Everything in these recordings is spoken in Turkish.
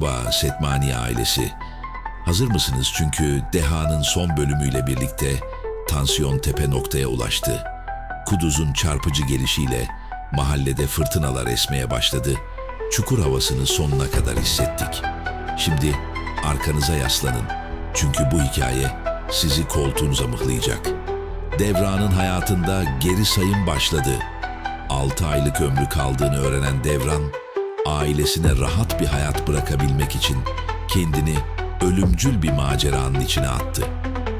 Merhaba Setmani ailesi. Hazır mısınız? Çünkü Deha'nın son bölümüyle birlikte tansiyon tepe noktaya ulaştı. Kuduz'un çarpıcı gelişiyle mahallede fırtınalar esmeye başladı. Çukur havasını sonuna kadar hissettik. Şimdi arkanıza yaslanın. Çünkü bu hikaye sizi koltuğunuza mıhlayacak. Devran'ın hayatında geri sayım başladı. 6 aylık ömrü kaldığını öğrenen Devran, ailesine rahat bir hayat bırakabilmek için kendini ölümcül bir maceranın içine attı.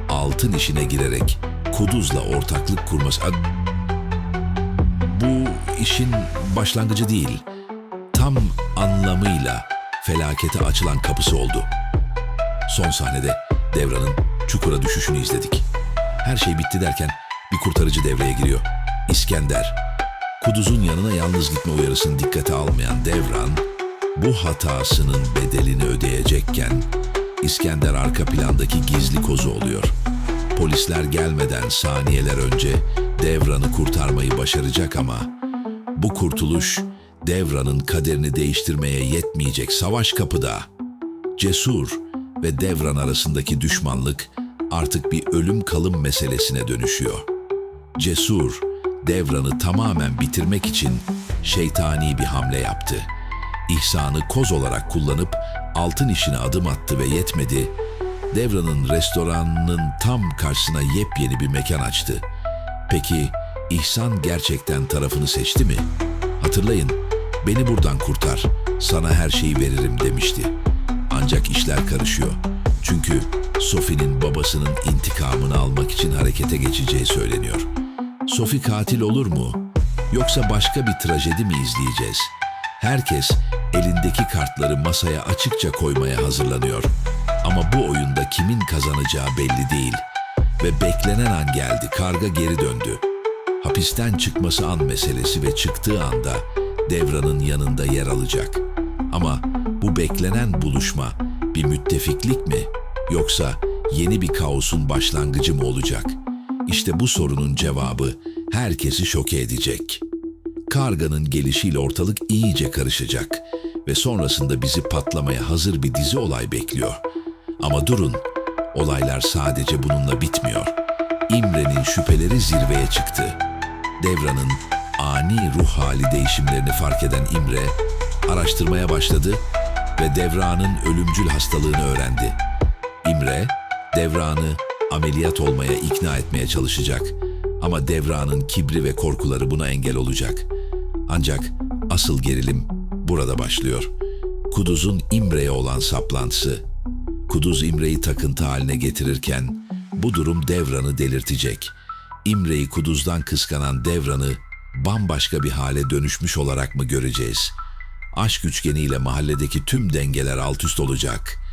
Altın işine girerek Kuduz'la ortaklık kurması... Bu işin başlangıcı değil, tam anlamıyla felakete açılan kapısı oldu. Son sahnede Devran'ın çukura düşüşünü izledik. Her şey bitti derken bir kurtarıcı devreye giriyor. İskender. Kuduz'un yanına yalnız gitme uyarısını dikkate almayan Devran, bu hatasının bedelini ödeyecekken İskender arka plandaki gizli kozu oluyor. Polisler gelmeden saniyeler önce Devran'ı kurtarmayı başaracak ama bu kurtuluş Devran'ın kaderini değiştirmeye yetmeyecek savaş kapıda. Cesur ve Devran arasındaki düşmanlık artık bir ölüm kalım meselesine dönüşüyor. Cesur, Devran'ı tamamen bitirmek için şeytani bir hamle yaptı. İhsan'ı koz olarak kullanıp altın işine adım attı ve yetmedi. Devran'ın restoranının tam karşısına yepyeni bir mekan açtı. Peki İhsan gerçekten tarafını seçti mi? Hatırlayın, beni buradan kurtar, sana her şeyi veririm demişti. Ancak işler karışıyor. Çünkü Sophie'nin babasının intikamını almak için harekete geçeceği söyleniyor. Sophie katil olur mu? Yoksa başka bir trajedi mi izleyeceğiz? Herkes elindeki kartları masaya açıkça koymaya hazırlanıyor. Ama bu oyunda kimin kazanacağı belli değil. Ve beklenen an geldi, karga geri döndü. Hapisten çıkması an meselesi ve çıktığı anda Devran'ın yanında yer alacak. Ama bu beklenen buluşma bir müttefiklik mi yoksa yeni bir kaosun başlangıcı mı olacak? İşte bu sorunun cevabı herkesi şoke edecek. Karganın gelişiyle ortalık iyice karışacak ve sonrasında bizi patlamaya hazır bir dizi olay bekliyor. Ama durun, olaylar sadece bununla bitmiyor. İmre'nin şüpheleri zirveye çıktı. Devran'ın ani ruh hali değişimlerini fark eden İmre, araştırmaya başladı ve Devran'ın ölümcül hastalığını öğrendi. İmre, Devran'ı ameliyat olmaya ikna etmeye çalışacak. Ama Devran'ın kibri ve korkuları buna engel olacak. Ancak asıl gerilim burada başlıyor. Kuduz'un İmre'ye olan saplantısı. Kuduz İmre'yi takıntı haline getirirken bu durum Devran'ı delirtecek. İmre'yi Kuduz'dan kıskanan Devran'ı bambaşka bir hale dönüşmüş olarak mı göreceğiz? Aşk üçgeniyle mahalledeki tüm dengeler alt üst olacak.